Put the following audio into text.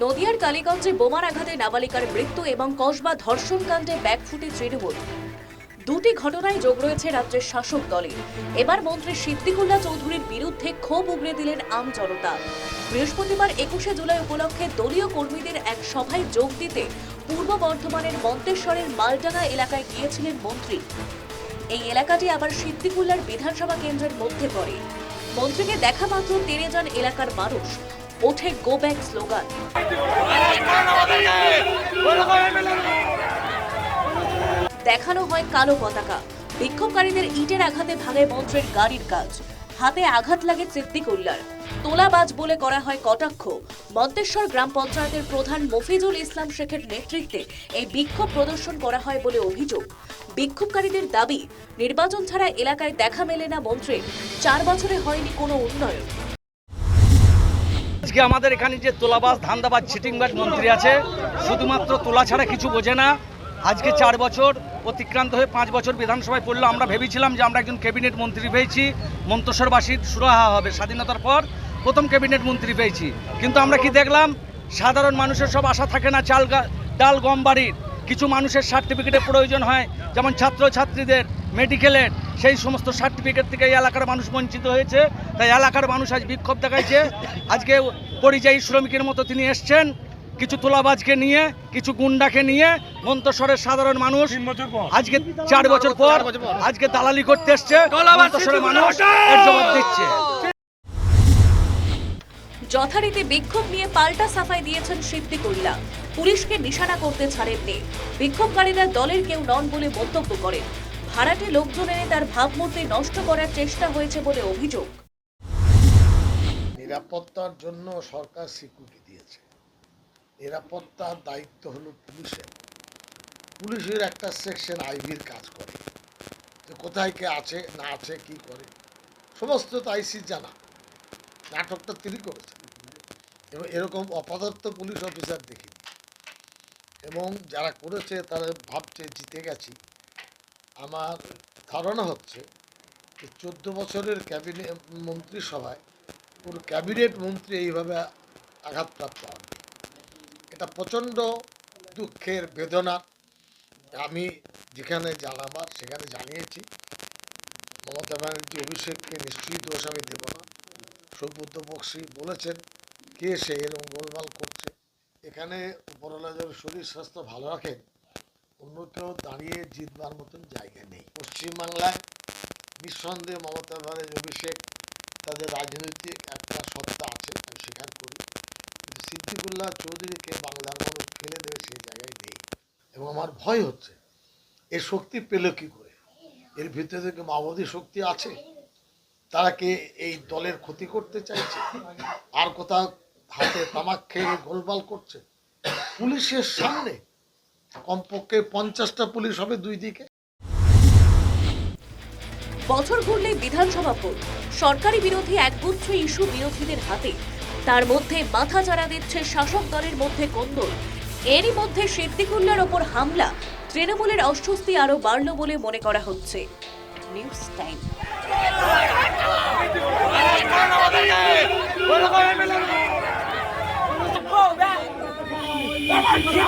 নদিয়ার কালীগঞ্জে বোমার আঘাতে নাবালিকার মৃত্যু এবং কসবা ধর্ষণ কাণ্ডে ব্যাকফুটে তৃণমূল। দুটি ঘটনায় যোগ রয়েছে রাজ্যের শাসক দলে। এবার মন্ত্রী সিদ্দিকুল্লাহ চৌধুরীর বিরুদ্ধে ক্ষোভ উগড়ে দিলেন আম জনতা। বৃহস্পতিবার একুশে জুলাই উপলক্ষে দলীয় কর্মীদের এক সভায় যোগ দিতে পূর্ব বর্ধমানের মন্তেশ্বরের মালডাঙ্গা এলাকায় গিয়েছিলেন মন্ত্রী। এই এলাকাটি আবার সিদ্দিকুল্লার বিধানসভা কেন্দ্রের মধ্যে পড়ে। মন্ত্রীকে দেখা মাত্র তেরে যান এলাকার মানুষ। ওঠে গো ব্যাক স্লোগান দেখানো হয় কালো পতাকা। বিক্ষোভকারীদের ইটের আঘাতে ভাঙে মন্ত্রের গাড়ির কাজ। হাতে আঘাত লাগে সিদ্দিকুল্লার। তোলাবাজ বলে করা হয় কটাক্ষ। মন্তেশ্বর গ্রাম পঞ্চায়েতের প্রধান মফিজুল ইসলাম শেখের নেতৃত্বে এই বিক্ষোভ প্রদর্শন করা হয় বলে অভিযোগ। বিক্ষোভকারীদের দাবি, নির্বাচন ছাড়া এলাকায় দেখা মেলে না মন্ত্রীর। চার বছরে হয়নি কোনো উন্নয়ন। আজকে আমাদের এখানে যে তোলাবাজ ধান্দাবাজ চিটিংবাজ মন্ত্রী আছে, শুধুমাত্র তোলা ছাড়া কিছু বোঝে না। আজকে চার বছর অতিক্রান্ত হয়ে পাঁচ বছর বিধানসভায় পড়ল। আমরা ভেবেছিলাম যে আমরা একজন ক্যাবিনেট মন্ত্রী পেয়েছি মন্তসরবাসীর সুরাহা হবে স্বাধীনতার পর প্রথম ক্যাবিনেট মন্ত্রী পেয়েছি। কিন্তু আমরা কি দেখলাম? সাধারণ মানুষের সব আশা থাকে না, চাল ডাল গম বাড়ির। কিছু মানুষের সার্টিফিকেটের প্রয়োজন হয়, যেমন ছাত্রছাত্রীদের। মেডিকেলের সেই সমস্ত সার্টিফিকেট থেকে এই এলাকার মানুষ বঞ্চিত হয়েছে। তাই এলাকার মানুষ আজ বিক্ষোভ দেখাইছে। আজকে পরিযায়ী শ্রমিকের মতো তিনি এসছেন। কিছু তোলাবাজকে নিয়ে কিছু গুন্ডাকে নিয়ে মন্তসরের সাধারণ মানুষ আজকে চার বছর পর আজকে দালালি করতে এসছে। মন্তসরের মানুষ জবাব দিচ্ছে। যথারীতি বিক্ষোভ নিয়ে পাল্টা সাফাই দিয়েছেন সিদ্ধি সিদ্দিকুল্লাহ পুলিশকে নিশানা করতে ছাড়েননি। বিক্ষোভকারীরা দলের কেউ নন বলে মন্তব্য করেন। ভাড়াটে লোকজন এনে তার ভাবমূর্তি নষ্ট করার চেষ্টা হয়েছে বলে অভিযোগ। নিরাপত্তার জন্য সরকার স্বীকৃতি দিয়েছে। নিরাপত্তার দায়িত্ব হলো পুলিশের। পুলিশের একটা সেকশন আইভির কাজ করে যে কোথায় কে আছে, না আছে, কি করে। সমস্ত তো আইসি জানা। নাটকটা তিনি করেছেন। এবং এরকম অপদার্থ পুলিশ অফিসার দেখিনি। এবং যারা করেছে, তারা ভাবছে, জিতে গেছি। আমার ধারণা হচ্ছে যে চোদ্দ বছরের ক্যাবিনেট মন্ত্রিসভায় কোন ক্যাবিনেট মন্ত্রী এইভাবে আঘাতপ্রাপ্ত হন। এটা প্রচণ্ড দুঃখের বেদনা। আমি যেখানে জানাবার সেখানে জানিয়েছি। মমতা ব্যানার্জি অভিষেককে নিশ্চয়ই দোষ আমি দেব না। সৌবুদ্ধ বক্সি বলেছেন, কে সে এরকম গোলমাল করছে। এখানে উপরওয়ালা শরীর স্বাস্থ্য ভালো রাখেন। অন্য কেউ দাঁড়িয়ে জিতবার মতন জায়গা নেই। পশ্চিমবাংলায় নিঃসন্দেহে মমতা ব্যানার্জি অভিষেক তাদের রাজনৈতিক একটা সত্তা আছে, আমি স্বীকার করি। সিদ্দিকুল্লাহ চৌধুরীকে বাংলার মানুষ ফেলে দেবে সেই জায়গায় নেই। এবং আমার ভয় হচ্ছে এর শক্তি পেল কি করে? এর ভিতরে থেকে মাওবাদী শক্তি আছে? তারা কি এই দলের ক্ষতি করতে চাইছে? আর কোথাও হাতে তামাক খেয়ে গোলবাল করছে? পুলিশের সামনে কমপক্ষে পঞ্চাশটা পুলিশ হবে দুই দিকে। বছর ঘুরলে বিধানসভা ভোট। সরকারি বিরোধী একগুচ্ছ ইস্যু বিরোধীদের হাতে। তার মধ্যে মাথা চাড়া দিচ্ছে শাসক দলের মধ্যে কোন্দল। এরই মধ্যে সিদ্দিকুল্লার ওপর হামলা। তৃণমূলের অস্বস্তি আরও বাড়ল বলে মনে করা হচ্ছে। News time. Go